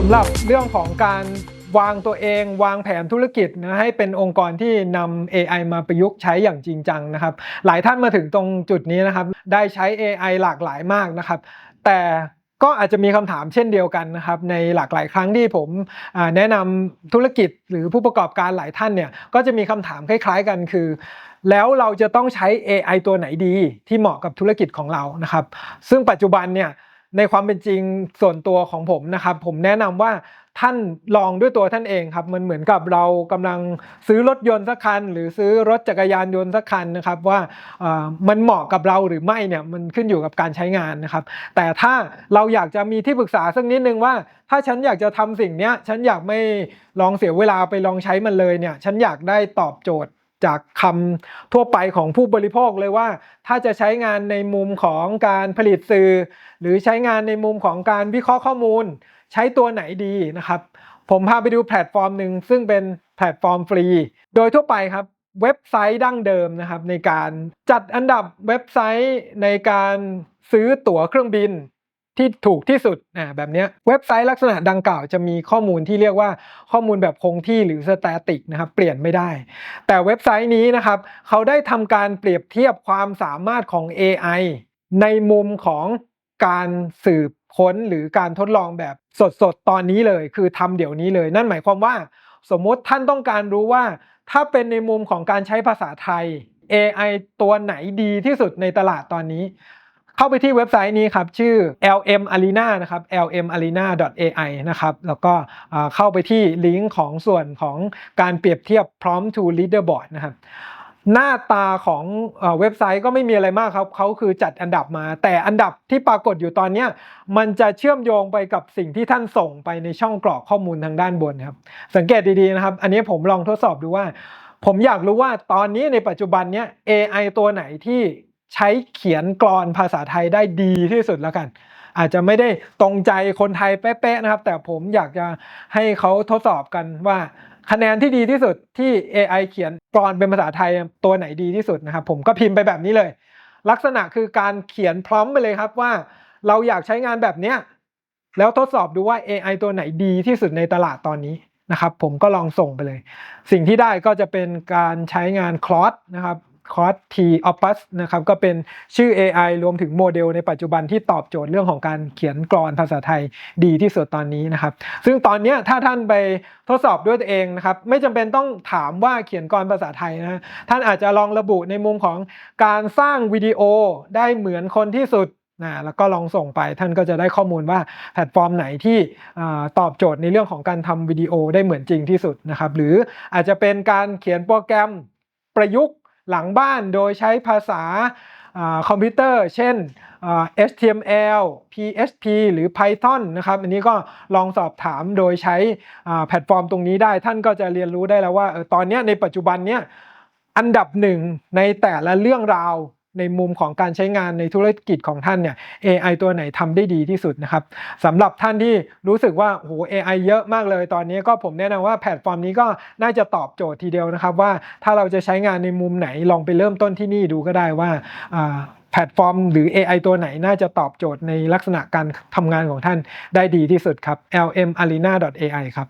สำหรับเรื่องของการวางตัวเองวางแผนธุรกิจนะให้เป็นองค์กรที่นำ AI มาประยุกต์ใช้อย่างจริงจังนะครับ หลายท่านมาถึงตรงจุดนี้นะครับ ได้ใช้ AI หลากหลายมากนะครับ แต่ก็อาจจะมีคำถามเช่นเดียวกันนะครับในหลากหลายครั้งที่ผมแนะนำธุรกิจหรือผู้ประกอบการหลายท่านเนี่ยก็จะมีคำถามคล้าย ๆกันคือ แล้วเราจะต้องใช้ AI ตัวไหนดีที่เหมาะกับธุรกิจของเรานะครับ ซึ่งปัจจุบันเนี่ย ในความเป็นจริงส่วนตัวของผมนะครับ ผมแนะนำว่าท่านลองด้วยตัวท่านเองครับมันเหมือนกับเรากำลังซื้อรถยนต์สักคัน หรือซื้อรถจักรยานยนต์สักคันนะครับว่ามันเหมาะกับเราหรือไม่เนี่ยมันขึ้นอยู่กับการใช้งานนะครับ แต่ถ้าเราอยากจะมีที่ปรึกษาสักนิดนึงว่า ถ้าฉันอยากจะทำสิ่งเนี้ยฉันอยากไม่ลองเสียเวลาไปลองใช้มันเลยเนี่ยฉันอยากได้ตอบโจทย์ จากคำทั่วไปของผู้บริโภคเลยว่า ถ้าจะใช้งานในมุมของการผลิตสื่อ หรือใช้งานในมุมของการวิเคราะห์ข้อมูล ใช้ตัวไหนดีนะครับ ผมพาไปดูแพลตฟอร์มหนึ่งซึ่งเป็นแพลตฟอร์มฟรี โดยทั่วไปครับเว็บไซต์ดั้งเดิมนะครับในการจัดอันดับเว็บไซต์ในการซื้อตั๋วเครื่องบิน ที่ถูกที่สุดอ่าแบบนี้เว็บไซต์ลักษณะดังกล่าวจะมีข้อมูลที่เรียกว่าข้อมูลแบบคงที่หรือสแตติกนะครับเปลี่ยนไม่ได้ แต่เว็บไซต์นี้นะครับเขาได้ทำการเปรียบเทียบความสามารถของ AI ในมุมของการสืบค้นหรือการทดลองแบบสดๆ ตอนนี้เลย คือทำเดี๋ยวนี้เลย นั่นหมายความว่า สมมติท่านต้องการรู้ว่า ถ้าเป็นในมุมของการใช้ภาษาไทย AI ตัวไหนดีที่สุดในตลาดตอนนี้ เข้าไปที่เว็บไซต์นี้ครับ ชื่อ lm arena นะครับ lm arena ai นะครับ แล้วก็เข้าไปที่ลิงก์ของส่วนของการเปรียบเทียบ prompt to leaderboard นะครับหน้าตาของเว็บไซต์ก็ไม่มีอะไรมากครับเขาคือจัดอันดับมา แต่อันดับที่ปรากฏอยู่ตอนนี้มันจะเชื่อมโยงไปกับสิ่งที่ท่านส่งไปในช่องกรอกข้อมูลทางด้านบนครับ สังเกตดีๆนะครับ อันนี้ผมลองทดสอบดูว่า ผมอยากรู้ว่าตอนนี้ในปัจจุบันเนี้ย AI ตัวไหนที่ ใช้เขียนกรอนภาษาไทยได้ดีที่สุดแล้วกัน อาจจะไม่ได้ตรงใจคนไทยเป๊ะๆนะครับ แต่ผมอยากจะให้เขาทดสอบกันว่าคะแนนที่ดีที่สุดที่ AI เขียนกรอนเป็นภาษาไทยตัวไหนดีที่สุดนะครับ ผมก็พิมพ์ไปแบบนี้เลย ลักษณะคือการเขียนพร้อมไปเลยครับว่า เราอยากใช้งานแบบเนี้ยแล้วทดสอบดูว่า AI ตัวไหนดีที่สุดในตลาดตอนนี้นะครับ ผมก็ลองส่งไปเลย สิ่งที่ได้ก็จะเป็นการใช้งาน Claude นะครับ Claude T Opus นะครับก็เป็นชื่อ AI รวมถึงโมเดลในปัจจุบันที่ตอบโจทย์เรื่องของการเขียนกรอนภาษาไทยดีที่สุดตอนนี้นะครับ ซึ่งตอนนี้ถ้าท่านไปทดสอบด้วยตัวเองนะครับไม่จำเป็นต้องถามว่าเขียนกรอนภาษาไทยนะท่านอาจจะลองระบุในมุมของการสร้างวิดีโอได้เหมือนคนที่สุดนะแล้วก็ลองส่งไปท่านก็จะได้ข้อมูลว่าแพลตฟอร์มไหนที่ตอบโจทย์ในเรื่องของการทำวิดีโอได้เหมือนจริงที่สุดนะครับหรืออาจจะเป็นการเขียนโปรแกรมประยุกต์ หลังบ้านโดยใช้ภาษาอคอมพิวเตอร์ เช่น HTML PHP หรือ Python นะครับ อันนี้ก็ลองสอบถามโดยใช้แพลตฟอร์มตรงนี้ได้ ท่านก็จะเรียนรู้ได้แล้วว่าเออตอนนี้ในปัจจุบันเนี้ยอันดับหนึ่งในแต่ละเรื่องราว ในมุมของการใช้งานในธุรกิจของท่านเนี่ย AI ตัวไหนทำได้ดีที่สุดนะครับสำหรับท่านที่รู้สึกว่าโอ้โห AI เยอะมากเลย ตอนนี้ก็ผมแนะนำว่าแพลตฟอร์มนี้ก็น่าจะตอบโจทย์ทีเดียวนะครับ ว่าถ้าเราจะใช้งานในมุมไหนลองไปเริ่มต้นที่นี่ดูก็ได้ว่าอ่าแพลตฟอร์มหรือ AI ตัวไหนน่าจะตอบโจทย์ในลักษณะการทำงานของท่านได้ดีที่สุดครับ lmarena.ai ครับ